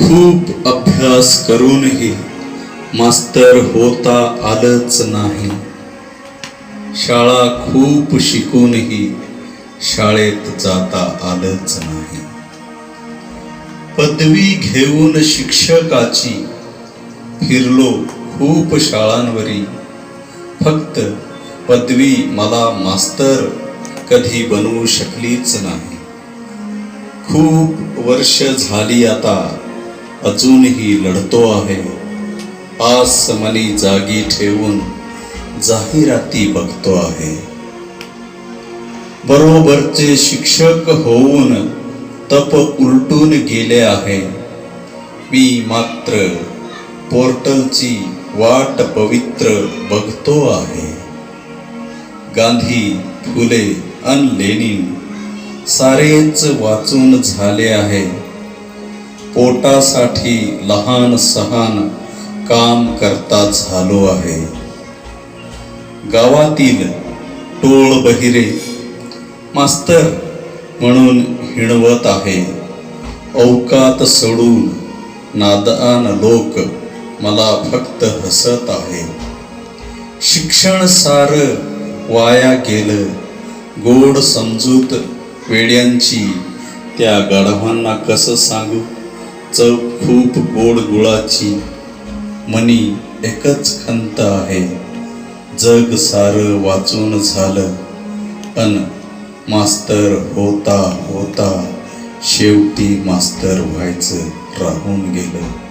खूप अभ्यास करूनही मास्तर होता आलंच नाही. शाळा खूप शिकूनही शाळेत जाता आलंच नाही. पदवी घेऊन शिक्षकाची फिरलो खूप शाळांवरी. फक्त पदवी मला मास्तर कधी बनवू शकलीच नाही. खूप वर्ष झाली आता अजूनही लढतो आहे. आस मनी जागी ठेवून जाहिराती बघतो आहे. बरोबरचे शिक्षक होऊन तप उलटून गेले आहे. मी मात्र पोर्टलची वाट पवित्र बघतो आहे. गांधी फुले अन लेनिन सारेच वाचून झाले आहे. पोटासाठी लहान सहान काम करता झालो आहे. गावातील टोळ बहिरे मास्तर म्हणून हिणवत आहे. औकात सोडून नादान लोक मला फक्त हसत आहे. शिक्षण सार वाया गेलं गोड समजूत वेड्यांची त्या गाढवांना कसं सांगू? चव खूप गोड गुळाची मनी एकच खंत आहे. जग सार वाचून झालं अन मास्तर होता होता शेवटी मास्तर व्हायचं राहून गेलं.